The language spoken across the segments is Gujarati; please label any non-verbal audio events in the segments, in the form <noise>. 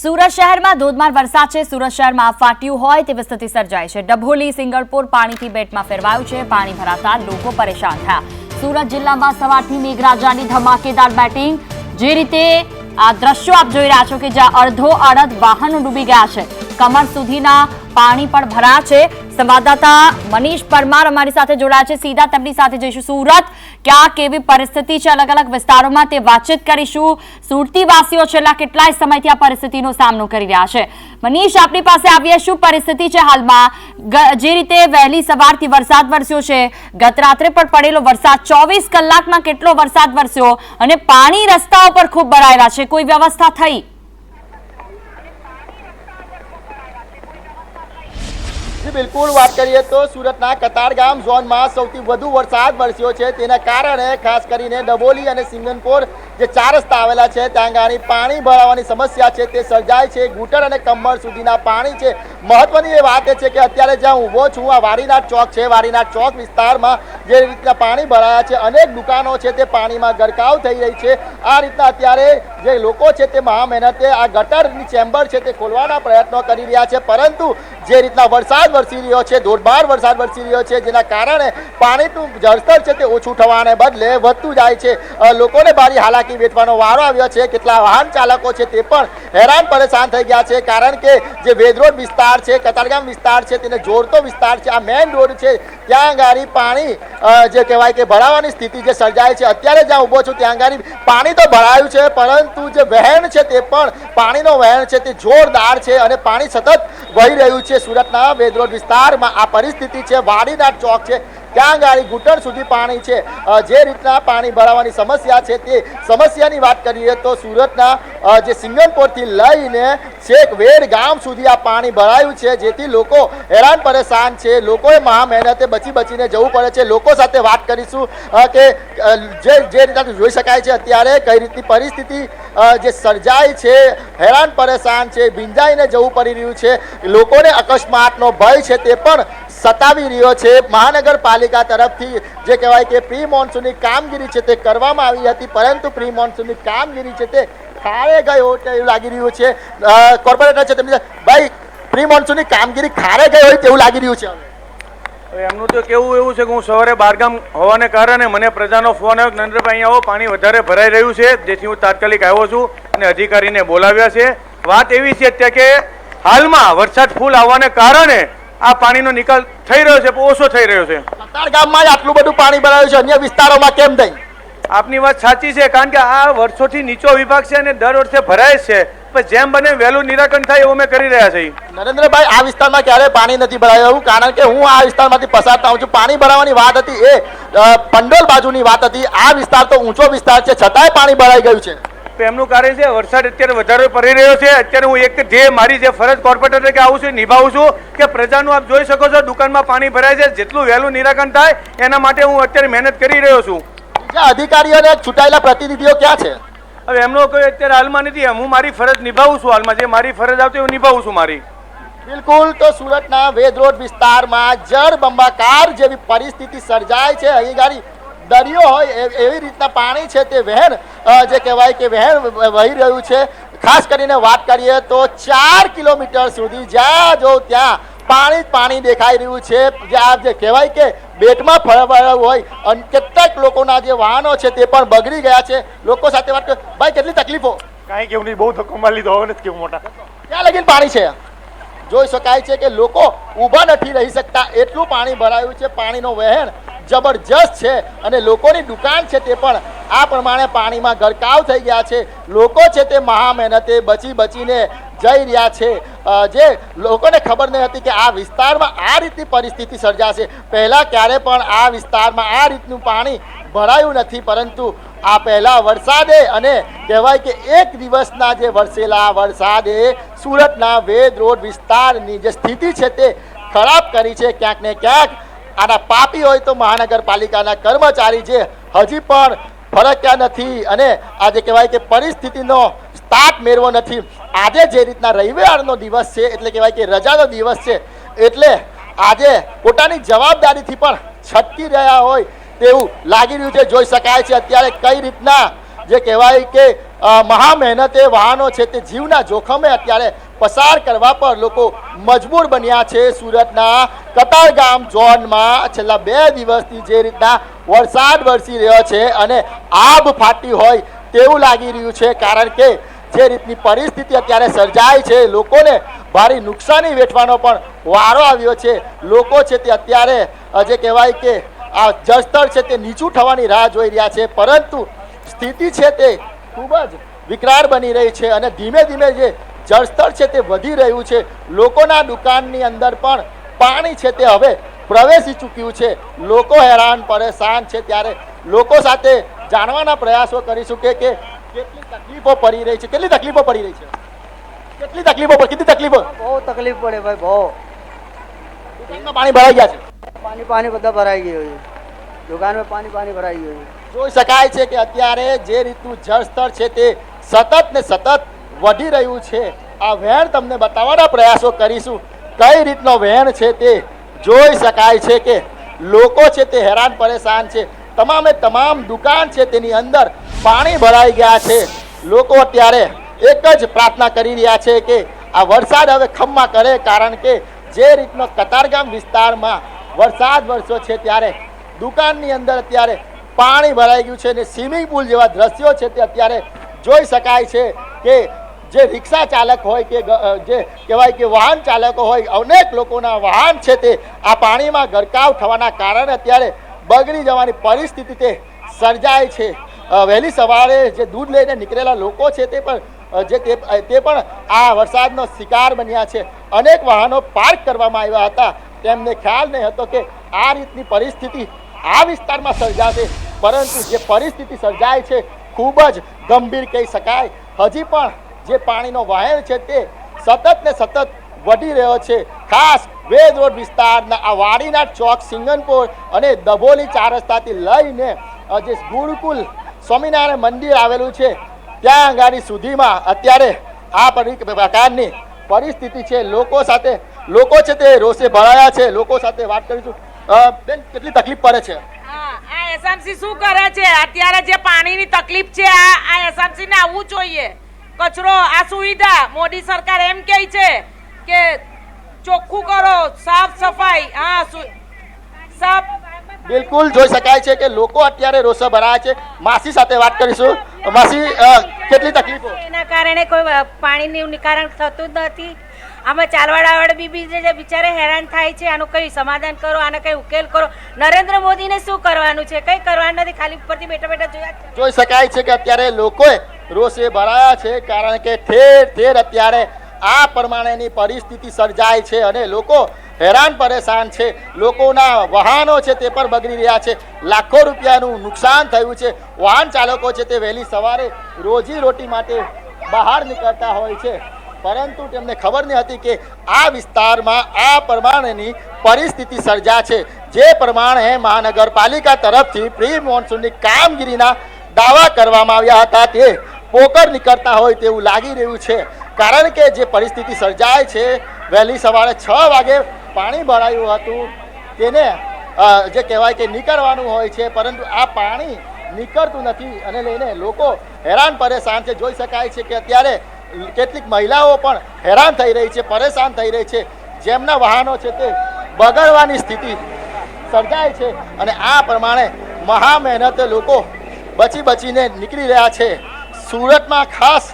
સુરત શહેરમાં ધોધમાર વરસાદ છે. સુરત શહેરમાં ફાટ્યું હોય તેવી સ્થિતિ સર્જાઈ છે. ડભોલી સિંગળપુર પાણીથી બેટમાં ફેરવાયું છે. પાણી ભરાતા લોકો પરેશાન થયા. સુરત જિલ્લામાં સવારથી મેઘરાજાની ધમાકેદાર બેટિંગ. જે રીતે આ દ્રશ્યો આપ જોઈ રહ્યા છો કે જ્યાં અડધો અડધ વાહનો ડૂબી ગયા છે. કમર સુધીના પાણી પણ ભરાયા છે. સંવાદદાતા મનીષ પરમાર અમારી સાથે જોડાયા છે. સીધા તેમની સાથે જઈશું. સુરત, ક્યાં કેવી પરિસ્થિતિ છે? અલગ અલગ વિસ્તારોમાં તે વાતચીત કરીશું. સુરતી વાસીઓ છેલ્લા કેટલાય સમયથી આ પરિસ્થિતિનો સામનો કરી રહ્યા છે. મનીષ આપણી પાસે આવીએ શું પરિસ્થિતિ છે હાલમાં? જે રીતે વહેલી સવારથી વરસાદ વરસ્યો છે. ગત રાત્રે પણ પડેલો વરસાદ. ચોવીસ કલાકમાં કેટલો વરસાદ વરસ્યો? અને પાણી રસ્તાઓ પર ખૂબ ભરાયેલા છે. કોઈ વ્યવસ્થા થઈ? જી, બિલકુલ વાત કરીએ તો સુરતના કતારગામ ઝોનમાં સૌથી વધુ વરસાદ વરસ્યો છે. તેના કારણે ખાસ કરીને ડબોલી અને સિંગનપોર જે ચાર રસ્તા આવેલા છે, ત્યાં ગાડી પાણી ભરાવાની સમસ્યા છે. તે સર્જાય છે. ઘૂંટણ અને કમર સુધીના પાણી છે. મહત્વની એ વાત એ છે કે અત્યારે જ્યાં ઊભો છું, આ વારીનાથ ચોક છે. વારીનાથ ચોક વિસ્તારમાં જે રીતના પાણી ભરાયા છે, અનેક દુકાનો છે તે પાણીમાં ગરકાવ થઈ રહી છે. આ રીતના અત્યારે જે લોકો છે તે મહા મહેનતે આ ગટરની ચેમ્બર છે તે ખોલવાના પ્રયત્નો કરી રહ્યા છે. પરંતુ જે રીતના વરસાદ વરસી રહ્યો છે ધોધમાર વરસાદ વરસી રહ્યો છે, જેના કારણે પાણીનું જળસ્તર છે તે ઓછું થવાને બદલે વધતું જાય છે. લોકોને ભારી હાલાકી વેઠવાનો વારો આવ્યો છે. કેટલા વાહન ચાલકો છે તે પણ હેરાન પરેશાન થઈ ગયા છે, કારણ કે જે વેદરોડ વિસ્તાર છે, કતારગામ વિસ્તાર છે, તેને જોડતો વિસ્તાર છે, આ મેઇન રોડ છે, ત્યાં ગાડી પાણી જે કહેવાય કે ભરાવાની સ્થિતિ જે સર્જાય છે, અત્યારે જ્યાં ઊભો છું ત્યાં ગાડી પાણી તો ભરાયું છે, પરંતુ જે વહેણ છે તે પણ પાણીનો વહેણ છે તે જોરદાર છે અને પાણી સતત વહી રહ્યું છે સુરતના વેદરોડ વિસ્તારમાં આ પરિસ્થિતિ છે. વાડીનાથ ચોક છે. ત્યાં ગાડી ઘૂંટણ સુધી પાણી છે. જે રીતના પાણી ભરાવાની સમસ્યા છે તે સમસ્યાની વાત કરીએ તો સુરતના જે સિંગનપોરથી લઈને છેક વેડ ગામ સુધી આ પાણી ભરાયું છે, જેથી લોકો હેરાન પરેશાન છે, લોકોએ મહા મહેનતે બચી બચીને જવું પડે છે. લોકો સાથે વાત કરીશું કે જે જે રીતના જોઈ શકાય છે અત્યારે કઈ રીતની પરિસ્થિતિ જે સર્જાય છે, હેરાન પરેશાન છે, ભીંજાઈને જવું પડી રહ્યું છે, લોકોને અકસ્માતનો ભય છે તે પણ સતાવી રહ્યો છે. મહાનગરપાલિકા તરફથી જે કહેવાય કે પ્રી મોન્સૂનની કામગીરી છે તે કરવામાં આવી હતી, પરંતુ પ્રી મોન્સૂનની કામગીરી છે તે ખારે ગયો તેવું લાગી રહ્યું છે? કોર્પોરેટર છે તેમની ભાઈ પ્રી મોન્સૂનની કામગીરી ખારે ગઈ હોય તેવું લાગી રહ્યું છે હવે. એમનું તો કેવું એવું છે કે હું સવારે બારગામ હોવાને કારણે મને પ્રજાનો ફોન આવ્યો નરેન્દ્રભાઈ અહીંયા આવો પાણી વધારે ભરાઈ રહ્યું છે. જેથી હું તાત્કાલિક આવ્યો છું અને અધિકારીને બોલાવ્યા છે. વાત એવી છે અત્યારે કે હાલમાં વરસાદ ફૂલ આવવાને કારણે આ પાણીનો નિકાલ થઈ રહ્યો છે ઓછો થઈ રહ્યો છે. ગામમાં જ આટલું બધું પાણી ભરાયું છે. અન્ય વિસ્તારોમાં કેમ થઈ આપની વાત સાચી છે કારણ કે આ વર્ષોથી નીચો વિભાગ છે અને દર વર્ષે ભરાય છે. પણ જેમ બને વહેલું નિરાકરણ થાય એવું અમે કરી રહ્યા છીએ. નરેન્દ્રભાઈ આ વિસ્તારમાં ક્યારે પાણી નથી ભરાયું એવું? કારણ કે હું આ વિસ્તારમાંથી પસાર થાઉં છું. પાણી ભરાવાની વાત હતી એ પંડોલ બાજુની વાત હતી. આ વિસ્તાર તો ઊંચો વિસ્તાર છે છતાંય પાણી ભરાઈ ગયું છે. એમનું કાર્ય છે વરસાદ અત્યારે વધારે પડી રહ્યો છે. અત્યારે હું એક જે મારી જે ફરજ કોર્પોરેટર તરીકે આવું છું નિભાવું છું કે પ્રજાનું આપ જોઈ શકો છો દુકાનમાં પાણી ભરાય છે. જેટલું વહેલું નિરાકરણ થાય એના માટે હું અત્યારે મહેનત કરી રહ્યો છું. બીજા અધિકારીઓ અને ચૂંટાયેલા પ્રતિનિધિઓ ક્યાં છે? હવે એમનો કોઈ અત્યારે હાલમાં નથી. હું મારી ફરજ નિભાવું છું હાલમાં. જે મારી ફરજ આવતી હું નિભાવું છું મારી. બિલકુલ તો સુરતના વેદ રોડ વિસ્તારમાં જળ બંબાકાર જેવી પરિસ્થિતિ સર્જાય છે. અહીં ગાડી દરિયો હોય એવી રીતના પાણી છે તે વહેણ જે કહેવાય કે વહેણ વહી રહ્યું છે. ખાસ કરીને વાત કરીએ તો ચાર કિલોમીટર સુધી જ્યાં જો ત્યાં પાણી પાણી દેખાઈ રહ્યું છે. જે આ જે કહેવાય કે બેટમાં ફરવાયું હોય અને કેટલાક લોકોના જે વાહનો છે તે પણ બગડી ગયા છે. લોકો સાથે વાત કરો. ભાઈ કેટલી તકલીફો? કાંઈ કેવું નહીં બહુ ધક્કો મારી લીધો હવે નથી કેવું મોટા. ક્યાં લગીને પાણી છે? જોઈ શકાય છે કે લોકો ઊભા નથી રહી શકતા. એટલું પાણી ભરાયું છે, પાણીનો વહેણ જબરજસ્ત છે અને લોકોની દુકાન છે તે પણ આ પ્રમાણે પાણીમાં ગરકાવ થઈ ગયા છે. લોકો છે તે મહા મહેનતે બચી બચીને જઈ રહ્યા છે. જે લોકોને ખબર નહીં હતી કે આ વિસ્તારમાં આ રીતની પરિસ્થિતિ સર્જાશે. પહેલાં ક્યારે પણ આ વિસ્તારમાં આ રીતનું પાણી ભરાયું નથી, પરંતુ આ પહેલા વરસાદે અને કહેવાય કે એક દિવસના જે વરસેલા વરસાદે સુરતના વેદ રોડ વિસ્તારની જે સ્થિતિ છે તે ખરાબ કરી છે. ક્યાંક ને ક્યાંક આના પાપી હોય તો મહાનગરપાલિકાના કર્મચારી જે હજી પણ ફરક્યા નથી અને આજે કહેવાય કે પરિસ્થિતિનો સ્ટાર્ટ મેળવો નથી. આજે જે રીતના રવિવારનો દિવસ છે, એટલે કહેવાય કે રજાનો દિવસ છે, એટલે આજે પોતાની જવાબદારીથી પણ છટકી રહ્યા હોય તેવું લાગી રહ્યું છે, જોઈ શકાય છે અત્યારે કઈ રીતના જે કહેવાય કે મહા મહેનતે વાહનો છે તે જીવના જોખમે અત્યારે પસાર કરવા પર લોકો મજબૂર બન્યા છે. સુરતના કતારગામ ઝોનમાં છેલ્લા બે દિવસથી જે રીતના વરસાદ વરસી રહ્યો છે અને આબ ફાટી હોય તેવું લાગી રહ્યું છે, કારણ કે જે રીતની પરિસ્થિતિ અત્યારે સર્જાય છે, લોકોને ભારે નુકસાની વેઠવાનો પણ વારો આવ્યો છે. લોકો છે તે અત્યારે જે કહેવાય કે આ જળસ્તર છે તે નીચું થવાની રાહ જોઈ રહ્યા છે, પરંતુ સ્થિતિ છે તે ખૂબ જ વિકરાળ બની રહી છે અને ધીમે ધીમે જે જળસ્તર છે તે વધી રહ્યું છે. લોકોના દુકાનની અંદર પણ પાણી છે તે હવે પ્રવેશી ચૂક્યું છે. લોકો હેરાન, પરેશાન છે ત્યારે લોકો સાથે જાણવાના પ્રયાસો કરીશું કે કેટલી તકલીફો પડી રહી છે. કેટલી તકલીફો પડી રહી છે? કેટલી તકલીફો કેટલી તકલીફો? બહુ તકલીફ પડે ભાઈ, બહુ. દુકાનમાં પાણી ભરાઈ ગયા છે. પાણી પાણી બધા ભરાઈ ગયું છે. દુકાનમાં પાણી પાણી ભરાઈ ગયું છે. જોઈ શકાય છે કે અત્યારે જે રીતનું જળસ્તર છે તે સતત ને સતત વધી રહ્યું છે. આ વહેણ તમને બતાવવાના પ્રયાસો કરીશું. કઈ રીતનો વહેણ છે તે જોઈ શકાય છે કે લોકો છે તે હેરાન પરેશાન છે. તમામે તમામ દુકાન છે તેની અંદર પાણી ભરાઈ ગયા છે. લોકો અત્યારે એક જ પ્રાર્થના કરી રહ્યા છે કે આ વરસાદ હવે ખમ્મા કરે કારણ કે જે રીતનો કતારગામ વિસ્તારમાં વરસાદ વરસ્યો છે ત્યારે દુકાનની અંદર અત્યારે પાણી ભરાઈ ગયું છે અને સ્વિમિંગ પુલ જેવા દ્રશ્યો છે તે અત્યારે જોઈ શકાય છે કે જે રિક્ષા ચાલક હોય કે જે કહેવાય કે વાહન ચાલકો હોય, અનેક લોકોના વાહન છે તે આ પાણીમાં ગરકાવ થવાના કારણે અત્યારે બગડી જવાની પરિસ્થિતિ તે સર્જાય છે. વહેલી સવારે જે દૂધ લઈને નીકળેલા લોકો છે તે પણ જે તે પણ આ વરસાદનો શિકાર બન્યા છે. અનેક વાહનો પાર્ક કરવામાં આવ્યા હતા. તેમને ખ્યાલ નહીં હતો કે આ રીતની પરિસ્થિતિ આ વિસ્તારમાં સર્જાશે. પરંતુ જે પરિસ્થિતિ સર્જાય છે, ખૂબ જ ગંભીર કહી શકાય. હજી પણ જે પાણીનો વહેણ છે તે સતત ને સતત વધી રહ્યો છે. ખાસ વેદ રોડ વિસ્તારના આ વાડીનાથ ચોક સિંગનપુર અને દભોલી ચાર રસ્તાથી લઈને જે ગુરુકુલ સ્વામિનારાયણ મંદિર આવેલું છે ત્યાં અંગાડી સુધીમાં અત્યારે આ પરી- પ્રકારની પરિસ્થિતિ છે. લોકો સાથે, લોકો છે તે રોષે ભરાયા છે. લોકો સાથે વાત કરીશું. બેન, કેટલી તકલીફ પડે છે? આ એસએમસી શું કરે છે? અત્યારે જે પાણીની તકલીફ છે, આ આ એસએમસી ને આવવું જોઈએ. કચરો, આ સુવિધા મોદી સરકાર એમ કહે છે કે ચોખ્ખું કરો, સાફ સફાઈ, હા સાફ બિલકુલ જોઈ શકાય છે કે લોકો અત્યારે રોષે ભરાયા છે. માસી સાથે વાત કરીશું. માસી કેટલી તકલીફો? એના કારણે કોઈ પાણીનું નિકારણ થતું જ નથી. આમાં ચાલવાળાવાળા બી બી જે બિચારે હેરાન થાય છે. આનું કઈ સમાધાન કરો આને કઈ ઉકેલ કરો. નરેન્દ્ર મોદીને શું કરવાનું છે? કઈ કરવાનું નથી. ખાલી ઉપરથી બેઠા બેઠા જોયા જોઈ શકાય છે કે અત્યારે લોકોએ રોષે ભરાયા છે કારણ કે ઠેર ઠેર અત્યારે આ પ્રમાણેની પરિસ્થિતિ સર્જાય છે અને લોકો હેરાન પરેશાન છે. લોકોના વાહનો છે તે પણ બગડી રહ્યા છે. લાખો રૂપિયાનું નુકસાન થયું છે. વાહન ચાલકો છે તે વહેલી સવારે રોજી રોટી માટે બહાર નીકળતા હોય છે. પરંતુ તેમને ખબર નહીં હતી કે આ વિસ્તારમાં આ પ્રમાણેની પરિસ્થિતિ સર્જા છે. જે પ્રમાણે મહાનગરપાલિકા તરફથી પ્રી મોન્સૂનની કામગીરીના દાવા કરવામાં આવ્યા હતા તે પોકર નીકળતા હોય તેવું લાગી રહ્યું છે. કારણ કે જે પરિસ્થિતિ સર્જાય છે, વહેલી સવારે છ વાગે પાણી ભરાયું હતું. તેને જે કહેવાય કે નીકળવાનું હોય છે, પરંતુ આ પાણી નીકળતું નથી. અને લઈને લોકો હેરાન પરેશાન છે. જોઈ શકાય છે કે અત્યારે કેટલીક મહિલાઓ પણ હેરાન થઈ રહી છે, પરેશાન થઈ રહી છે. જેમના વાહનો છે તે બગડવાની સ્થિતિ સર્જાય છે. અને આ પ્રમાણે મહા મહેનતે લોકો બચી બચીને નીકળી રહ્યા છે. સુરતમાં ખાસ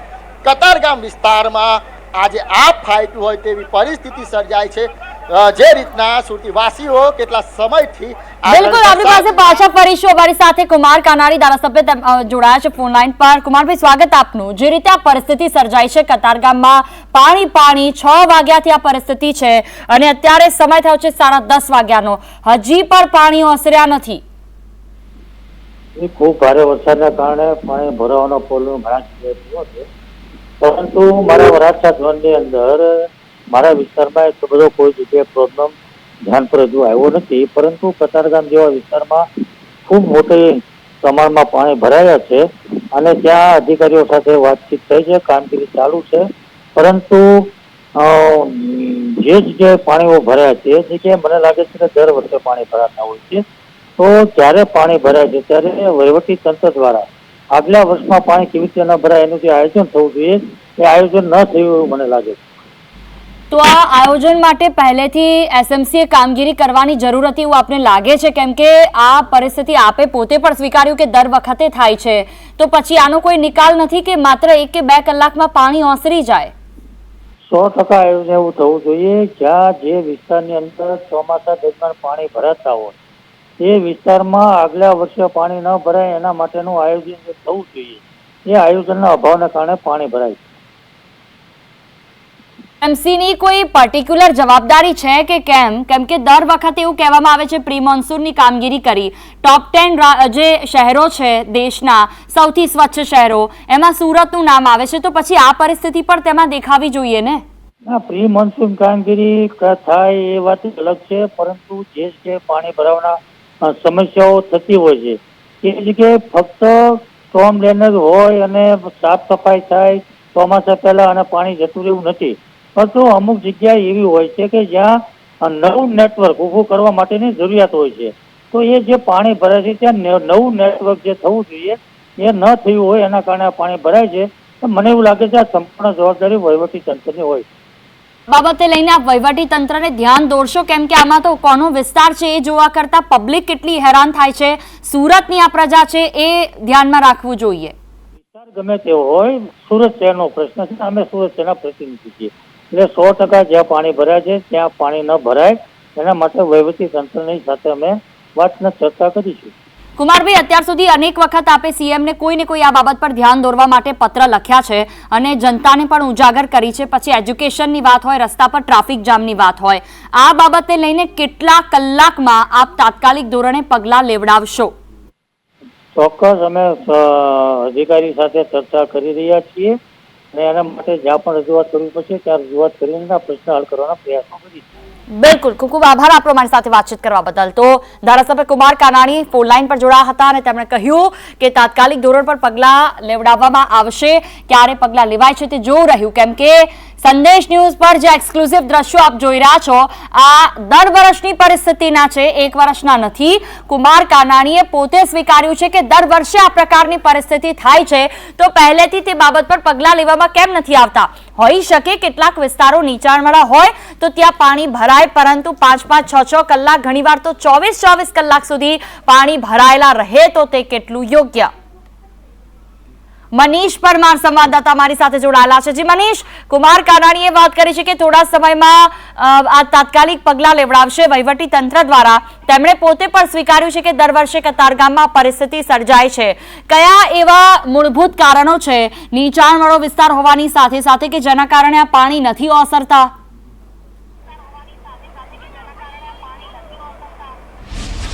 કતારગામ વિસ્તારમાં આજે આપ ફાઇટ હોય તેવી પરિસ્થિતિ સર્જાય છે. જે રીતના સુરતીવાસીઓ કેટલા સમયથી બિલકુલ આપણી પાસે પાછા ફરીશું. અમારી સાથે કુમાર કાનારી ધારાસભ્ય જોડાયા છે ફોન લાઈન પર. કુમારભાઈ સ્વાગત આપનું. જે રીતે આ પરિસ્થિતિ સર્જાઈ છે કતારગામમાં પાણી પાણી છ વાગ્યાથી આ પરિસ્થિતિ છે અને અત્યારે સમય થયો છે સાડા દસ વાગ્યાનો. હજી પણ પાણી ઓસર્યા નથી. ખૂબ ભારે વરસાદના કારણે પાણી ભરાવાનો પોલનો ઘણા છે. પરંતુ મારા વરાછા ઝોનની અંદર મારા વિસ્તારમાં એટલો બધો કોઈ જગ્યાએ પ્રોબ્લેમ ધ્યાન પર હજુ આવ્યો નથી, પરંતુ કતારગામ જેવા વિસ્તારમાં ખૂબ મોટી પ્રમાણમાં પાણી ભરાયા છે અને ત્યાં અધિકારીઓ સાથે વાતચીત થઈ છે, કામગીરી ચાલુ છે. પરંતુ જે જગ્યાએ પાણીઓ ભરાયા છે, એ જગ્યાએ મને લાગે છે કે દર વર્ષે પાણી ભરાતા હોય છે. તો જ્યારે પાણી ભરાય છે, ત્યારે વહીવટી તંત્ર દ્વારા આગલા વર્ષમાં પાણી કેવી રીતે ન ભરાય એનું જે આયોજન થવું જોઈએ, એ આયોજન ન થયું એવું મને લાગે છે. તો આ આયોજન માટે પહેલેથી એસએમસીએ કામગીરી કરવાની જરૂર હતી એવું આપને લાગે છે? કેમ કે આ પરિસ્થિતિ આપે પોતે પણ સ્વીકાર્યું કે દર વખતે થાય છે. તો પછી આનો કોઈ નિકાલ નથી કે માત્ર એક કે બે કલાકમાં પાણી ઓસરી જાય? સો ટકા આયોજન એવું થવું જોઈએ. જ્યાં જે વિસ્તારની અંદર ચોમાસા દરમિયાન પાણી ભરાતા હોય, એ વિસ્તારમાં આગલા વર્ષે પાણી ન ભરાય એના માટેનું આયોજન થવું જોઈએ. એ આયોજનના અભાવને કારણે પાણી ભરાય છે. એમસીની કોઈ પર્ટિક્યુલર જવાબદારી છે કે કેમ? કેમ કે દર વખતે એવું કહેવામાં આવે છે પ્રી મોન્સૂનની કામગીરી કરી. ટોપ ટેન જે શહેરો છે દેશના સૌથી સ્વચ્છ શહેરો, એમાં સુરતનું નામ આવે છે, તો પછી આ પરિસ્થિતિ પણ તેમાં દેખાવી જોઈએ ને? ના પ્રી મોન્સૂન કામગીરી થાય એ વાત અલગ છે, પરંતુ જે છે પાણી ભરાવાના સમસ્યાઓ થતી હોય છે. એ જગ્યાએ ફક્ત સ્ટોમ ડ્રેનેજ હોય અને સાફ સફાઈ થાય, ચોમાસા પહેલા અને પાણી જતું રહેવું નથી. પરંતુ અમુક જગ્યા એવી હોય છે કે જ્યાં નવું નેટવર્ક ઊભું કરવા માટેની જરૂરિયાત હોય છે. તો એ જે પાણી ભરાય છે ત્યાં નવું નેટવર્ક જે થવું જોઈએ એ ન થયું હોય એના કારણે પાણી ભરાય છે. તો મને એવું લાગે છે આ સંપૂર્ણ જવાબદારી વહીવટી તંત્રની હોય બાબતે લઈને આપ વહીવટી તંત્રને ધ્યાન દોરશો કેમ કે આમાં તો કોનો વિસ્તાર છે એ જોવા કરતા પબ્લિક કેટલી હેરાન થાય છે સુરતની આ પ્રજા છે એ ધ્યાનમાં રાખવું જોઈએ. વિસ્તાર ગમે તેવો હોય સુરત શહેરનો પ્રશ્ન છે અમે સુરત શહેરના પ્રતિનિધિ છીએ. એટલે સો ટકા જ્યાં પાણી ભરાય છે ત્યાં પાણી ન ભરાય. એના માટે વહીવટી તંત્રની સાથે અમે વાતને ચર્ચા કરીશું કુમારભાઈ અત્યાર સુધી અનેક વખત આપે સીએમને કોઈ ને કોઈ આ બાબત પર ધ્યાન દોરવા માટે પત્ર લખ્યા છે અને જનતાને પણ ઉજાગર કરી છે. પછી એજ્યુકેશનની વાત હોય રસ્તા પર ટ્રાફિક જામની વાત હોય આ બાબતે લઈને કેટલા કલાકમાં આપ તાત્કાલિક ધોરણે પગલાં લેવડાવશો? ચોક્કસ અમે અધિકારી સાથે ચર્ચા કરી રહ્યા છીએ. અને એના માટે જ્યાં પણ રજૂઆત કરવી પડશે, ત્યાં રજૂઆત કરીને પ્રશ્ન હલ કરવાના પ્રયાસો કરીશું બિલકુલ. ખૂબ ખૂબ આભાર આપણો મારી સાથે વાતચીત કરવા બદલ. તો ધારાસભ્ય કુમાર કાનાણી ફોન લાઈન પર જોડાયા હતા અને તેમણે કહ્યું કે તાત્કાલિક ધોરણ પર પગલાં લેવડાવવામાં આવશે. ક્યારે પગલાં લેવાય છે તે જોવું રહ્યું. કેમ કે સંદેશ ન્યૂઝ પર જે એક્સક્લુઝિવ દ્રશ્યો આપ જોઈ રહ્યા છો, આ દર વર્ષની પરિસ્થિતિના છે, એક વર્ષના નથી. કુમાર કાનાણીએ પોતે સ્વીકાર્યું છે કે દર વર્ષે આ પ્રકારની પરિસ્થિતિ થાય છે. તો પહેલેથી તે બાબત પર પગલાં લેવામાં કેમ નથી આવતા? હોઈ શકે કેટલાક વિસ્તારો નીચાણવાળા હોય તો ત્યાં પાણી ભરાય, પરંતુ પાંચ પાંચ છ છ કલાક, ઘણીવાર તો ચોવીસ ચોવીસ કલાક સુધી પાણી ભરાયેલા રહે તો તે કેટલું યોગ્ય? મનીષ પરમાર સંવાદદાતા મારી સાથે જોડાયેલા છે. જી મનીષ, કુમાર કાનાણીએ વાત કરી છે કે થોડા સમયમાં આ તાત્કાલિક પગલાં લેવડાવશે વહીવટી તંત્ર દ્વારા. તેમણે પોતે પણ સ્વીકાર્યું છે કે દર વર્ષે કતારગામમાં પરિસ્થિતિ સર્જાય છે. કયા એવા મૂળભૂત કારણો છે? નીચાણવાળો વિસ્તાર હોવાની સાથે સાથે કે જેના કારણે આ પાણી નથી ઓસરતા?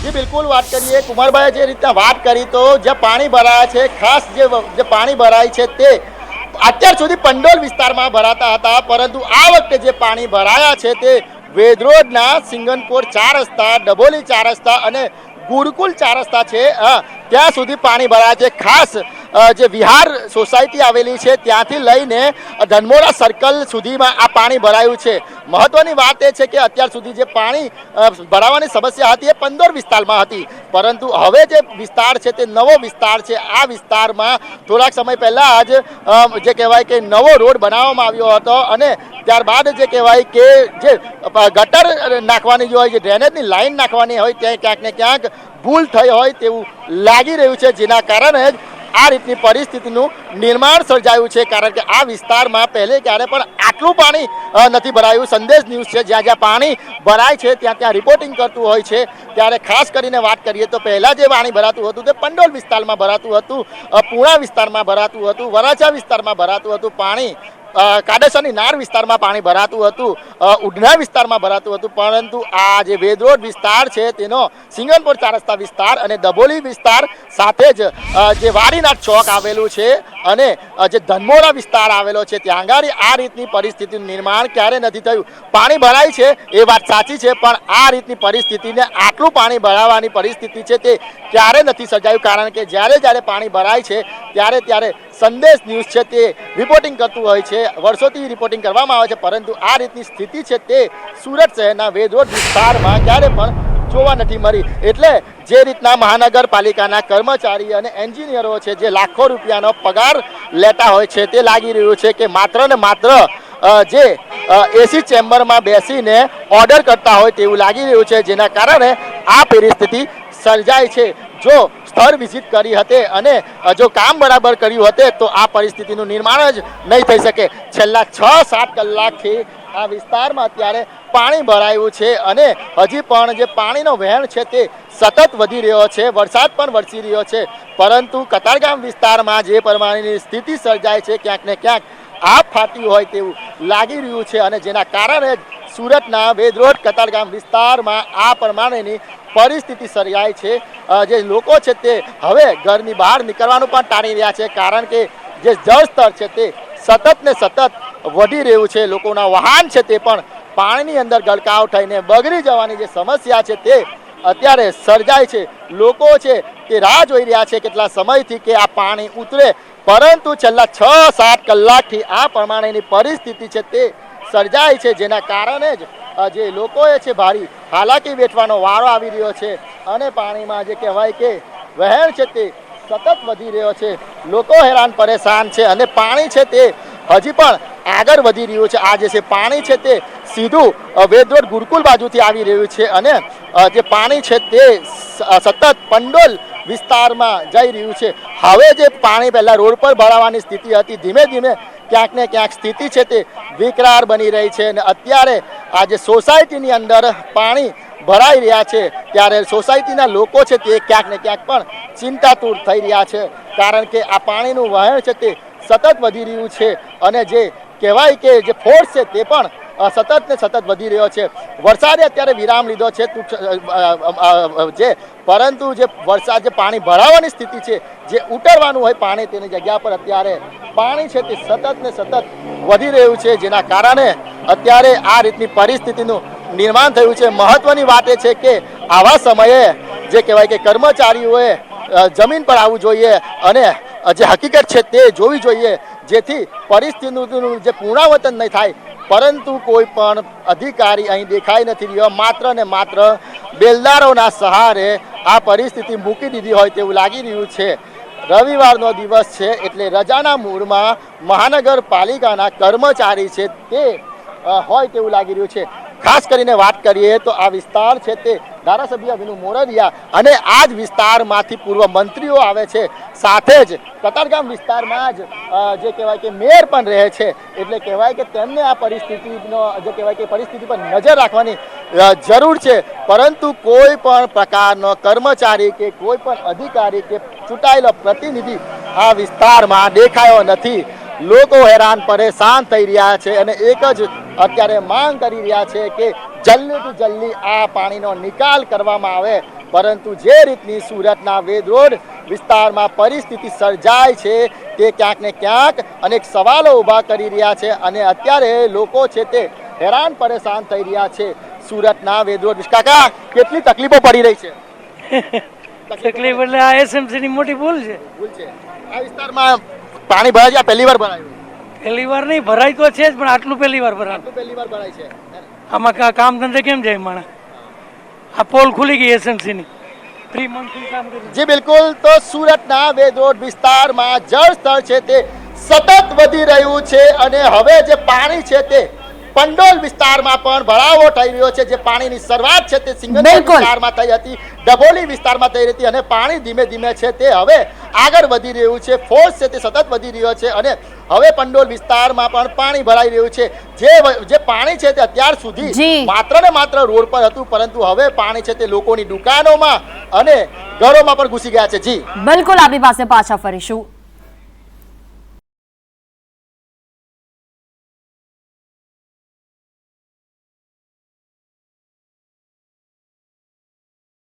જી, બિલકુલ વાત કરીએ. કુમારભાઈએ જે રીતના વાત કરી, તો જે પાણી ભરાયા છે, ખાસ જે જે પાણી ભરાય છે તે અત્યાર સુધી પંડોલ વિસ્તારમાં ભરાતા હતા, પરંતુ આ વખતે જે પાણી ભરાયા છે તે વેદરોડના સિંગનપોર ચાર રસ્તા ડબોલી ચાર રસ્તા અને ગુરુકુલ ચાર રસ્તા છે. ત્યાં સુધી પાણી ભરાયા છે. ખાસ જે વિહાર સોસાયટી આવેલી છે, ત્યાંથી લઈને ધનમોરા સર્કલ સુધીમાં આ પાણી ભરાયું છે. મહત્વની વાત એ છે કે અત્યાર સુધી જે પાણી ભરાવાની સમસ્યા હતી એ પંદર વિસ્તારમાં હતી. પરંતુ હવે જે વિસ્તાર છે તે નવો વિસ્તાર છે. આ વિસ્તારમાં થોડાક સમય પહેલાં જ જે કહેવાય કે નવો રોડ બનાવવામાં આવ્યો હતો અને ત્યારબાદ જે કહેવાય કે જે ગટર નાખવાની જે હોય, જે ડ્રેનેજની લાઈન નાખવાની હોય, ત્યાં ક્યાંક ને ક્યાંક ભૂલ થઈ હોય તેવું લાગી રહ્યું છે. જેના કારણે જ આ રીતની પરિસ્થિતિનું નિર્માણ સર્જાયું છે કારણ કે આ વિસ્તારમાં પહેલે ક્યારે પણ આટલું પાણી નથી ભરાયું. સંદેશ ન્યૂઝ છે, જ્યાં જ્યાં પાણી ભરાય છે, ત્યાં ત્યાં રિપોર્ટિંગ કરતું હોય છે. ત્યારે ખાસ કરીને વાત કરીએ તો પહેલાં જે પાણી ભરાતું હતું તે પંડોલ વિસ્તારમાં ભરાતું હતું પૂણા વિસ્તારમાં ભરાતું હતું, વરાછા વિસ્તારમાં ભરાતું હતું પાણી. કાડેસરની નાર વિસ્તારમાં પાણી ભરાતું હતું. ઉડના વિસ્તારમાં ભરાતું હતું. પરંતુ આ જે વેદરોડ વિસ્તાર છે, તેનો સિંગનપુર ચાર રસ્તા વિસ્તાર અને દબોલી વિસ્તાર સાથે જ જે વાડીનાથ ચોક આવેલું છે અને જે ધનમોરા વિસ્તાર આવેલો છે, ત્યાં આગળ આ રીતની પરિસ્થિતિનું નિર્માણ ક્યારે નથી થયું? પાણી ભરાય છે, એ વાત સાચી છે, પણ આ રીતની પરિસ્થિતિને આટલું પાણી ભરાવાની પરિસ્થિતિ છે તે ક્યારે નથી સર્જાયું? કારણ કે જ્યારે જ્યારે પાણી ભરાય છે, ત્યારે ત્યારે સંદેશ ન્યૂઝ છે તે રિપોર્ટિંગ કરતું હોય છે. વર્ષોથી રિપોર્ટિંગ કરવામાં આવે છે, પરંતુ આ રીતની સ્થિતિ છે તે સુરત શહેરના વેદરોડ વિસ્તારમાં ક્યારે પણ જોવા નથી મળી. એટલે જે રીતના મહાનગરપાલિકાના કર્મચારી અને એન્જિનિયરો છે, જે લાખો રૂપિયાનો પગાર લેતા હોય છે, તે લાગી રહ્યું છે કે માત્ર ને માત્ર જે એસી ચેમ્બરમાં બેસીને ઓર્ડર કરતા હોય તેવું લાગી રહ્યું છે. જેના કારણે આ પરિસ્થિતિ સર્જાય છે. જો સ્થળ વિઝિટ કરી હતી અને જો કામ બરાબર કર્યું હતું, તો આ પરિસ્થિતિનું નિર્માણ જ નહીં થઈ શકે. છેલ્લા છ, સાત કલાકથી આ વિસ્તારમાં અત્યારે પાણી ભરાયું છે અને હજી પણ જે પાણીનો વહેણ છે તે સતત વધી રહ્યો છે, વરસાદ પણ વરસી રહ્યો છે. પરંતુ કતારગામ વિસ્તારમાં જે પ્રમાણેની સ્થિતિ સર્જાય છે, ક્યાંક ને ક્યાંક આપ ફાટ્યું હોય તેવું લાગી રહ્યું છે અને જેના કારણે સુરતના વેદરોડ કતારગામ વિસ્તારમાં આ પ્રમાણેની પરિસ્થિતિ સર્જાય છે. જે લોકો છે તે હવે ઘરની બહાર નીકળવાનું પણ ટાળી રહ્યા છે કારણ કે જે જળ સ્તર છે તે સતત ને સતત વધી રહ્યું છે. લોકોના વાહન છે તે પણ પાણીની અંદર ગળકાવ થઈને બગડી જવાની જે સમસ્યા છે તે અત્યારે સર્જાય છે. લોકો છે તે રાહ જોઈ રહ્યા છે કેટલા સમયથી કે આ પાણી ઉતરે પરંતુ છેલ્લા છ સાત કલાકથી આ પ્રમાણેની પરિસ્થિતિ છે તે સર્જાય છે, જેના કારણે જ જે લોકોએ છે ભારી હાલાકી વેઠવાનો વારો આવી રહ્યો છે અને પાણીમાં જે કહેવાય કે વહેણ છે તે સતત વધી રહ્યો છે. લોકો હેરાન પરેશાન છે અને પાણી છે તે હજી પણ આગળ વધી રહ્યું છે. આ જે છે પાણી છે તે સીધું વેદરોડ ગુરુકુલ બાજુથી આવી રહ્યું છે અને જે પાણી છે તે સતત પંડોલ વિસ્તારમાં જઈ રહ્યું છે. હવે જે પાણી પહેલાં રોડ પર ભરાવાની સ્થિતિ હતી, ધીમે ધીમે ક્યાંક ને ક્યાંક સ્થિતિ છે તે વિકરાળ બની રહી છે અને અત્યારે આજે સોસાયટીની અંદર પાણી ભરાઈ રહ્યા છે. ત્યારે સોસાયટીના લોકો છે તે ક્યાંક ને ક્યાંક પણ ચિંતાતુર થઈ રહ્યા છે. કારણ કે આ પાણીનું વહેણ છે તે સતત વધી રહ્યું છે અને જે કહેવાય કે જે ફોર્સ છે તે પણ સતત ને સતત વધી રહ્યો છે. વરસાદે અત્યારે વિરામ લીધો છે. જે, પરંતુ જે વરસાદ, જે પાણી ભરાવાની સ્થિતિ છે, જે ઉતરવાનું હોય પાણી તેની જગ્યા પર અત્યારે પાણી છે તે સતત ને સતત વધી રહ્યું છે. જેના કારણે અત્યારે આ રીતની પરિસ્થિતિનું નિર્માણ થયું છે. મહત્વની વાત એ છે કે આવા સમયે જે કહેવાય કે કર્મચારીઓએ જમીન પર આવવું જોઈએ અને જે હકીકત છે તે જોવી જોઈએ. જેથી પરિસ્થિતિનું જે પુનરાવર્તન નહીં થાય પરંતુ કોઈ પણ અધિકારી અહીં દેખાઈ નથી રહ્યો. માત્ર ને માત્ર બેલદારોના સહારે આ પરિસ્થિતિ મૂકી દીધી હોય તેવું લાગી રહ્યું છે. રવિવારનો દિવસ છે એટલે રજાના મૂળમાં મહાનગરપાલિકાના કર્મચારી છે તે હોય તેવું લાગી રહ્યું છે. ખાસ કરીને વાત કરીએ તો આ વિસ્તાર છે તે ધારાસભ્ય વિનુ મોરડિયા અને આ જ વિસ્તારમાંથી પૂર્વ મંત્રીઓ આવે છે. સાથે જ કતારગામ વિસ્તારમાં જ જે કહેવાય કે મેયર પણ રહે છે. એટલે કહેવાય કે તેમને આ પરિસ્થિતિનો, જે કહેવાય કે પરિસ્થિતિ પર નજર રાખવાની જરૂર છે. પરંતુ કોઈ પણ પ્રકારનો કર્મચારી કે કોઈ પણ અધિકારી કે ચૂંટાયેલો પ્રતિનિધિ આ વિસ્તારમાં દેખાયો નથી. લોકો હેરાન પરેશાન થઈ રહ્યા છે અને એક જ અત્યારે માંગ કરી રહ્યા છે કે જલ્દીથી જલ્દી આ પાણીનો નિકાલ કરવામાં આવે. પરંતુ જે રીતની સુરતના વેદ રોડ વિસ્તારમાં પરિસ્થિતિ સર્જાય છે તે ક્યાંક ને ક્યાંક અનેક સવાલો ઊભા કરી રહ્યા છે અને અત્યારે લોકો છે તે હેરાન પરેશાન થઈ રહ્યા છે સુરતના વેદ રોડ કાકા કેટલી તકલીફો પડી રહી છે? <laughs> તકલીફ એટલે આ એસએમસી ની મોટી ભૂલ છે. ભૂલ છે. આ વિસ્તારમાં પાણી ભરાય છે? આ પહેલી વાર ભરાયું. પહેલી વાર નહીં ભરાય તો છે જ પણ આટલું પહેલી વાર ભરાય. આટલું પહેલી વાર ભરાય છે. આમાં કા- કામ ધંધે કેમ જાય માણસ? આ પોલ ખુલી ગઈ એસએમસી ની પ્રી મોન્સૂન કામ કર્યું. જી બિલકુલ. તો સુરતના વેદ રોડ વિસ્તારમાં જળ સ્તર છે તે સતત વધી રહ્યું છે અને હવે જે પાણી છે તે પંડોલ વિસ્તારમાં પણ ભરાવો થઈ રહ્યો છે. જે પાણીની શરૂઆત છે તે સિંગલ બિલકુલ. વિસ્તારમાં થઈ હતી ડભોલી વિસ્તારમાં થઈ હતી અને પાણી ધીમે ધીમે છે તે હવે આગળ વધી રહ્યું છે ફોર્સ છે તે સતત વધી રહ્યો છે અને હવે પંડોલ વિસ્તારમાં પણ પાણી ભરાઈ રહ્યું છે. જે જે પાણી છે તે અત્યાર સુધી માત્ર ને માત્ર રોડ પર હતું પરંતુ હવે પાણી છે તે લોકોની દુકાનોમાં અને ઘરોમાં પણ ઘૂસી ગયા છે. જી. બિલકુલ આપણી પાસે પાછા ફરીશું.